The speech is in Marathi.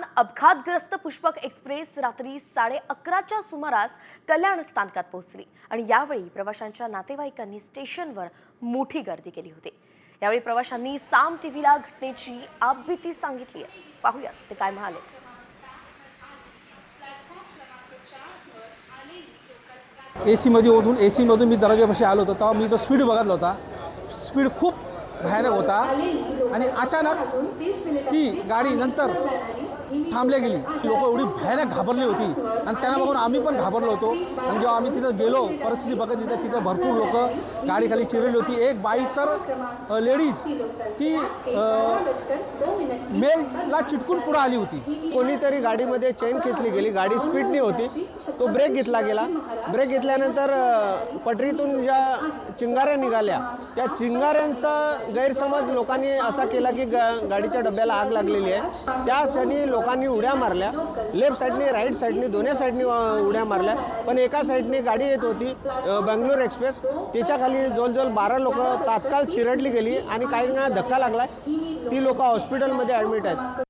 दरम्यान अपघातग्रस्त पुष्पक एक्सप्रेस रात्री साडे अकराच्या सुमारास कल्याण स्थानकात पोहोचली आणि यावेळी प्रवाशांच्या नातेवाईकांनी स्टेशनवर मोठी गर्दी केली होती. यावेळी प्रवाशांनी साम टीव्हीला घटनेची आपभीती सांगितली आहे. पाहूयात ते काय म्हणाले ए सीमध्ये ओढून ए सीमधून मी दरवाजापाशी आलो होतो तेव्हा मी तो स्पीड बघितला होता स्पीड खूप भयानक होता. आणि अचानक ती गाडी नंतर थांबल्या गेली. लोक एवढी भयानक घाबरली होती. आणि त्यांना बघून आम्ही पण घाबरलो होतो. आणि जेव्हा आम्ही तिथं गेलो परिस्थिती बघत तिथं तिथं भरपूर लोक गाडीखाली चिरली होती. एक बाई तर लेडीज ती मेलला चिटकून पुढं आली होती. कोणीतरी गाडीमध्ये चेन खेचली गेली. गाडी स्पीडनी होती. तो ब्रेक घेतला गेला. ब्रेक घेतल्यानंतर पटरीतून ज्या चिंगाऱ्या निघाल्या त्या चिंगाऱ्यांचा गैरसमज लोकांनी असा केला की गाडीच्या डब्याला आग लागलेली आहे. त्या क्षणी लोक लोकांनी उड्या मारल्या. लेफ्ट साईडने राईट साईडने दोन्ही साईडने उड्या मारल्या. पण एका साईडने गाडी येत होती बंगलोर एक्सप्रेस त्याच्याखाली जवळजवळ बारा लोक तात्काळ चिरडली गेली आणि काही धक्का लागला ती लोक हॉस्पिटलमध्ये ॲडमिट आहेत.